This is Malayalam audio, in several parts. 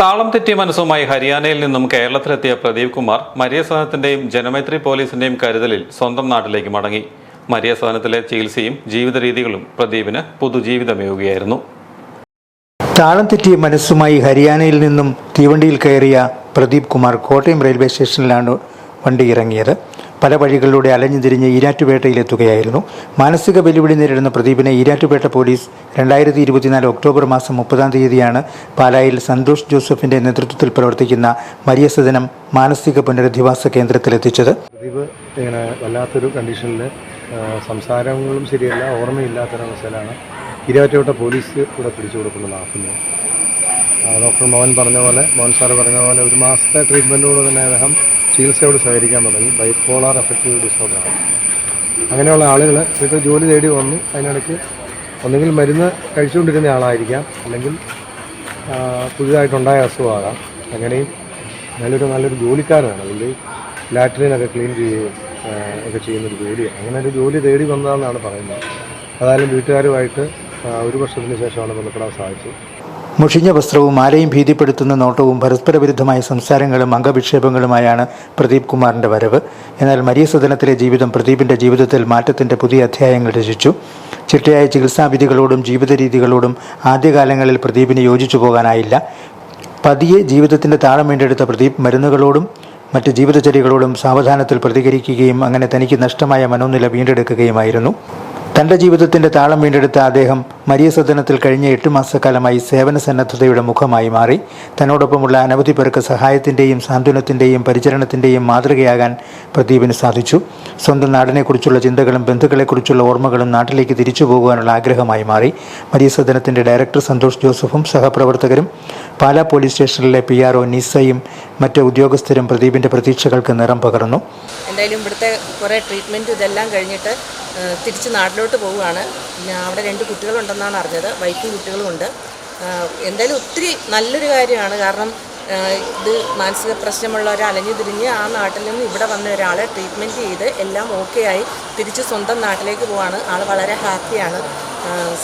താളം തെറ്റിയ മനസ്സുമായി ഹരിയാനയിൽ നിന്നും കേരളത്തിലെത്തിയ പ്രദീപ് കുമാർ മരിയ ജനമൈത്രി പോലീസിന്റെയും കരുതലിൽ സ്വന്തം നാട്ടിലേക്ക് മടങ്ങി. മരിയ സദനത്തിലെ ചികിത്സയും ജീവിത രീതികളും പ്രദീപിന് പുതുജീവിതമേവുകയായിരുന്നു താളം തെറ്റിയ മനസ്സുമായി ഹരിയാനയിൽ നിന്നും തീവണ്ടിയിൽ കയറിയ പ്രദീപ് കുമാർ കോട്ടയം റെയിൽവേ സ്റ്റേഷനിലാണ് വണ്ടി ഇറങ്ങിയത്. പല വഴികളിലൂടെ അലഞ്ഞു തിരിഞ്ഞ് ഈരാറ്റുപേട്ടയിലെത്തുകയായിരുന്നു മാനസിക വെല്ലുവിളി നേരിടുന്ന പ്രദീപിനെ ഈരാറ്റുപേട്ട പോലീസ് രണ്ടായിരത്തി ഇരുപത്തിനാല് ഒക്ടോബർ മാസം മുപ്പതാം തീയതിയാണ് പാലായിൽ സന്തോഷ് ജോസഫിന്റെ നേതൃത്വത്തിൽ പ്രവർത്തിക്കുന്ന മരിയ സദനം മാനസിക പുനരധിവാസ കേന്ദ്രത്തിലെത്തിച്ചത്. പ്രദീപ് ഇങ്ങനെ വല്ലാത്തൊരു കണ്ടീഷനിൽ സംസാരങ്ങളും ശരിയല്ല ഓർമ്മയില്ലാത്തൊരവസ്ഥയിലാണ് ഈരാറ്റുപേട്ട പോലീസ് കൂടെ പിടിച്ചു കൊടുക്കുന്നതാക്കുന്നത് ഡോക്ടർ മോഹൻ പറഞ്ഞ പോലെ മോഹൻ സാറ് പറഞ്ഞ പോലെ ഒരു മാസത്തെ ട്രീറ്റ്മെന്റോട് തന്നെ അദ്ദേഹം ചികിത്സയോട് സഹകരിക്കാൻ തുടങ്ങി. ബൈപ്പോളാർ എഫക്റ്റീവ് ഡിസോർഡറാണ് അങ്ങനെയുള്ള ആളുകൾ ഇപ്പോൾ ജോലി തേടി വന്നു അതിനിടയ്ക്ക് ഒന്നുകിൽ മരുന്ന് കഴിച്ചുകൊണ്ടിരുന്ന ആളായിരിക്കാം. അല്ലെങ്കിൽ പുതിയതായിട്ടുണ്ടായ അസുഖമാകാം. അങ്ങനെയും നല്ലൊരു നല്ലൊരു ജോലിക്കാരനാണ്. അതിൽ ലാട്രിനൊക്കെ ക്ലീൻ ചെയ്യുകയും ഒക്കെ ചെയ്യുന്നൊരു ജോലിയാണ്. അങ്ങനെ ഒരു ജോലി തേടി വന്നതാണെന്നാണ് പറയുന്നത്. അതായാലും വീട്ടുകാരുമായിട്ട് ഒരു വർഷത്തിന് ശേഷമാണ് ബന്ധപ്പെടാൻ സാധിച്ചത്. മുഷിഞ്ഞ വസ്ത്രവും ആരെയും ഭീതിപ്പെടുത്തുന്ന നോട്ടവും പരസ്പര വിരുദ്ധമായ സംസാരങ്ങളും അംഗവിക്ഷേപങ്ങളുമായാണ് പ്രദീപ് കുമാറിന്റെ വരവ്. എന്നാൽ മരിയ സദനത്തിലെ ജീവിതം പ്രദീപിന്റെ ജീവിതത്തിൽ മാറ്റത്തിന്റെ പുതിയ അധ്യായങ്ങൾ രചിച്ചു. ചിട്ടയായ ചികിത്സാവിധികളോടും ജീവിത രീതികളോടും ആദ്യകാലങ്ങളിൽ പ്രദീപിന് യോജിച്ചു പോകാനായില്ല. പതിയെ ജീവിതത്തിന്റെ താളം വീണ്ടെടുത്ത പ്രദീപ് മരുന്നുകളോടും മറ്റ് ജീവിതചര്യകളോടും സാവധാനത്തിൽ പ്രതികരിക്കുകയും അങ്ങനെ തനിക്ക് നഷ്ടമായ മനോനില വീണ്ടെടുക്കുകയുമായിരുന്നു. തന്റെ ജീവിതത്തിന്റെ താളം വീണ്ടെടുത്ത അദ്ദേഹം മരിയ സദനത്തിൽ കഴിഞ്ഞ എട്ട് മാസക്കാലമായി സേവന സന്നദ്ധതയുടെ മുഖമായി മാറി. തന്നോടൊപ്പമുള്ള അനവധി പേർക്ക് സഹായത്തിന്റെയും സാന്ത്വനത്തിന്റെയും പരിചരണത്തിന്റെയും മാതൃകയാകാൻ പ്രദീപിന് സാധിച്ചു. സ്വന്തം നാടിനെക്കുറിച്ചുള്ള ചിന്തകളും ബന്ധുക്കളെക്കുറിച്ചുള്ള ഓർമ്മകളും നാട്ടിലേക്ക് തിരിച്ചു പോകുവാനുള്ള ആഗ്രഹമായി മാറി. മരിയ സദനത്തിന്റെ ഡയറക്ടർ സന്തോഷ് ജോസഫും സഹപ്രവർത്തകരും പാലാ പോലീസ് സ്റ്റേഷനിലെ പി ആർ ഒ നിസയും മറ്റ് ഉദ്യോഗസ്ഥരും പ്രദീപിന്റെ പ്രതീക്ഷകൾക്ക് നിറം പകർന്നു. എന്തായാലും ഇവിടുത്തെ കുറേ ട്രീറ്റ്മെന്റ് ഇതെല്ലാം കഴിഞ്ഞിട്ട് തിരിച്ച് നാട്ടിലോട്ട് പോവുകയാണ്. അവിടെ രണ്ട് കുട്ടികളുണ്ടെന്നാണ് അറിഞ്ഞത്. വൈഫും കുട്ടികളുമുണ്ട് എന്തായാലും ഒത്തിരി നല്ലൊരു കാര്യമാണ്. കാരണം ഇത് മാനസിക പ്രശ്നമുള്ള ഒരാൾ അലഞ്ഞു തിരിഞ്ഞ് ആ നാട്ടിൽ നിന്ന് ഇവിടെ വന്ന ഒരാളെ ട്രീറ്റ്മെന്റ് ചെയ്ത് എല്ലാം ഓക്കെ ആയി. തിരിച്ച് സ്വന്തം നാട്ടിലേക്ക് പോവാണ്. ആൾ വളരെ ഹാപ്പിയാണ്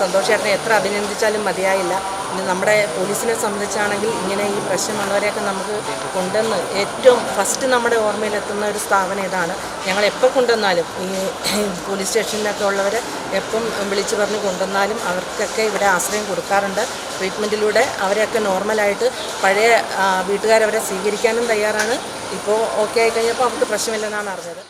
സന്തോഷ് ചേട്ടനെ എത്ര അഭിനന്ദിച്ചാലും മതിയായില്ല. പിന്നെ നമ്മുടെ പോലീസിനെ സംബന്ധിച്ചാണെങ്കിൽ ഇങ്ങനെ ഈ പ്രശ്നമുള്ളവരെയൊക്കെ നമുക്ക് കൊണ്ടുവന്ന് ഏറ്റവും ഫസ്റ്റ് നമ്മുടെ ഓർമ്മയിലെത്തുന്ന ഒരു സ്ഥാപനം ഇതാണ്. ഞങ്ങൾ എപ്പോൾ കൊണ്ടുവന്നാലും ഈ പോലീസ് സ്റ്റേഷനിലൊക്കെ ഉള്ളവർ എപ്പം വിളിച്ചു പറഞ്ഞ് കൊണ്ടുവന്നാലും അവർക്കൊക്കെ ഇവിടെ ആശ്രയം കൊടുക്കാറുണ്ട്. ട്രീറ്റ്മെന്റിലൂടെ അവരെയൊക്കെ നോർമലായിട്ട് പഴയ വീട്ടുകാരവരെ സ്വീകരിക്കാനും തയ്യാറാണ്. ഇപ്പോൾ ഓക്കെ ആയി കഴിഞ്ഞപ്പോൾ അവർക്ക് പ്രശ്നമില്ലെന്നാണ് അറിഞ്ഞത്.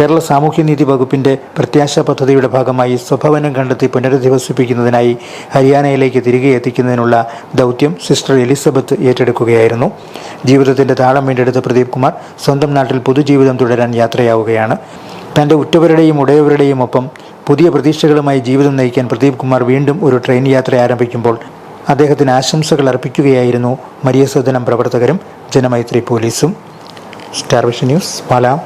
കേരള സാമൂഹ്യനീതി വകുപ്പിന്റെ പ്രത്യാശ പദ്ധതിയുടെ ഭാഗമായി സ്വഭവനം കണ്ടെത്തി പുനരധിവസിപ്പിക്കുന്നതിനായി ഹരിയാനയിലേക്ക് തിരികെ എത്തിക്കുന്നതിനുള്ള ദൗത്യം സിസ്റ്റർ എലിസബത്ത് ഏറ്റെടുക്കുകയായിരുന്നു. ജീവിതത്തിന്റെ താളം വീണ്ടെടുത്ത പ്രദീപ് കുമാർ സ്വന്തം നാട്ടിൽ പുതുജീവിതം തുടരാൻ യാത്രയാവുകയാണ്. തന്റെ ഉറ്റവരുടെയും ഉടയവരുടെയും ഒപ്പം പുതിയ പ്രതീക്ഷകളുമായി ജീവിതം നയിക്കാൻ പ്രദീപ് കുമാർ വീണ്ടും ഒരു ട്രെയിൻ യാത്ര ആരംഭിക്കുമ്പോൾ അദ്ദേഹത്തിന് ആശംസകൾ അർപ്പിക്കുകയായിരുന്നു മരിയ സദനം പ്രവർത്തകരും ജനമൈത്രി പോലീസും. Star vision news Pala.